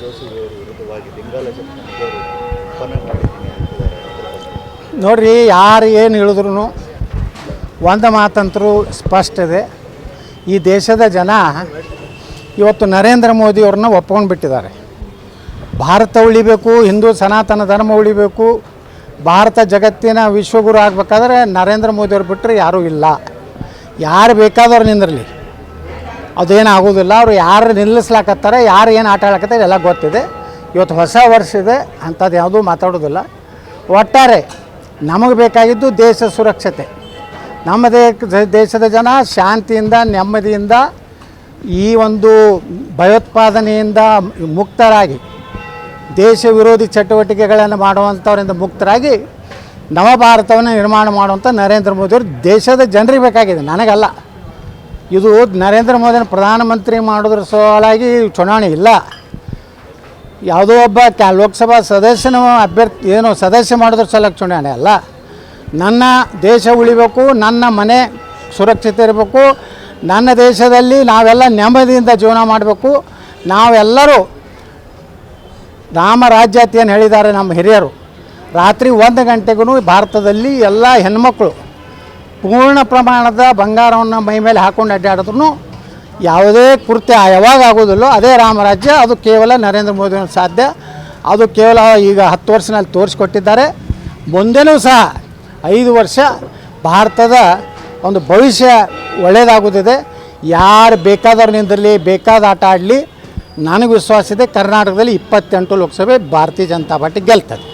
ಜೋಶಿ ಅವರು ವಿರುದ್ಧವಾಗಿ ಅದ್ರ ನೋಡ್ರಿ, ಯಾರು ಏನು ಹೇಳಿದ್ರು ಒಂದು ಮಾತಂತರೂ ಸ್ಪಷ್ಟ ಇದೆ. ಈ ದೇಶದ ಜನ ಇವತ್ತು ನರೇಂದ್ರ ಮೋದಿಯವ್ರನ್ನ ಒಪ್ಕೊಂಡು ಬಿಟ್ಟಿದ್ದಾರೆ. ಭಾರತ ಉಳಿಬೇಕು, ಹಿಂದೂ ಸನಾತನ ಧರ್ಮ ಉಳಿಬೇಕು, ಭಾರತ ಜಗತ್ತಿನ ವಿಶ್ವಗುರು ಆಗಬೇಕಾದ್ರೆ ನರೇಂದ್ರ ಮೋದಿಯವ್ರು ಬಿಟ್ಟರೆ ಯಾರೂ ಇಲ್ಲ. ಯಾರು ಬೇಕಾದವ್ರು ನಿಂದಿರಲಿ. ಅದೇನು ಆಗೋದಿಲ್ಲ ಅವರು ಯಾರು ನಿಲ್ಲಿಸ್ಲಾಕತ್ತಾರೆ, ಯಾರು ಏನು ಆಟ ಆಡಕತ್ತಾರೆ ಎಲ್ಲ ಗೊತ್ತಿದೆ. ಇವತ್ತು ಹೊಸ ವರ್ಷ ಇದೆ, ಅಂಥದ್ದು ಯಾವುದೂ ಮಾತಾಡೋದಿಲ್ಲ. ಒಟ್ಟಾರೆ ನಮಗೆ ಬೇಕಾಗಿದ್ದು ದೇಶ ಸುರಕ್ಷತೆ. ನಮ್ಮ ದೇಶದ ಜನ ಶಾಂತಿಯಿಂದ, ನೆಮ್ಮದಿಯಿಂದ, ಈ ಒಂದು ಭಯೋತ್ಪಾದನೆಯಿಂದ ಮುಕ್ತರಾಗಿ, ದೇಶ ವಿರೋಧಿ ಚಟುವಟಿಕೆಗಳನ್ನು ಮಾಡುವಂಥವರಿಂದ ಮುಕ್ತರಾಗಿ, ನವ ಭಾರತವನ್ನು ನಿರ್ಮಾಣ ಮಾಡುವಂಥ ನರೇಂದ್ರ ಮೋದಿಯವರು ದೇಶದ ಜನರಿಗೆ ಬೇಕಾಗಿದೆ. ನನಗಲ್ಲ. ಇದು ನರೇಂದ್ರ ಮೋದಿನ ಪ್ರಧಾನಮಂತ್ರಿ ಮಾಡೋದ್ರ ಸಲುವಾಗಿ ಚುನಾವಣೆ ಇಲ್ಲ. ಯಾವುದೋ ಒಬ್ಬ ಕ್ಯಾ ಲೋಕಸಭಾ ಸದಸ್ಯನ ಅಭ್ಯರ್ಥಿ ಏನು ಸದಸ್ಯ ಮಾಡೋದ್ರ ಸಲುವಾಗಿ ಚುನಾವಣೆ ಅಲ್ಲ. ನನ್ನ ದೇಶ ಉಳಿಬೇಕು, ನನ್ನ ಮನೆ ಸುರಕ್ಷಿತ ಇರಬೇಕು, ನನ್ನ ದೇಶದಲ್ಲಿ ನಾವೆಲ್ಲ ನೆಮ್ಮದಿಯಿಂದ ಜೀವನ ಮಾಡಬೇಕು. ನಾವೆಲ್ಲರೂ ರಾಮ ರಾಜ್ಯ ಏನು ಹೇಳಿದ್ದಾರೆ ನಮ್ಮ ಹಿರಿಯರು. ರಾತ್ರಿ ಒಂದು ಗಂಟೆಗೂ ಭಾರತದಲ್ಲಿ ಎಲ್ಲ ಹೆಣ್ಮಕ್ಳು ಪೂರ್ಣ ಪ್ರಮಾಣದ ಬಂಗಾರವನ್ನು ಮೈ ಮೇಲೆ ಹಾಕೊಂಡು ಅಡ್ಡಾಡಿದ್ರು ಯಾವುದೇ ಕೃತ್ಯ ಯಾವಾಗ ಆಗೋದಿಲ್ಲೋ ಅದೇ ರಾಮರಾಜ್ಯ. ಅದು ಕೇವಲ ನರೇಂದ್ರ ಮೋದಿ ಸಾಧ್ಯ. ಅದು ಕೇವಲ ಈಗ ಹತ್ತು ವರ್ಷನಲ್ಲಿ ತೋರಿಸ್ಕೊಟ್ಟಿದ್ದಾರೆ. ಮುಂದೆನೂ ಸಹ ಐದು ವರ್ಷ ಭಾರತದ ಒಂದು ಭವಿಷ್ಯ ಒಳ್ಳೆಯದಾಗುತ್ತಿದೆ. ಯಾರು ಬೇಕಾದವ್ರು ನಿಂದಿರಲಿ ಬೇಕಾದ ಆಟ ಆಡಲಿ, ನನಗೆ ವಿಶ್ವಾಸ ಇದೆ, ಕರ್ನಾಟಕದಲ್ಲಿ ಇಪ್ಪತ್ತೆಂಟು ಲೋಕಸಭೆ ಭಾರತೀಯ ಜನತಾ ಪಾರ್ಟಿ ಗೆಲ್ತದೆ.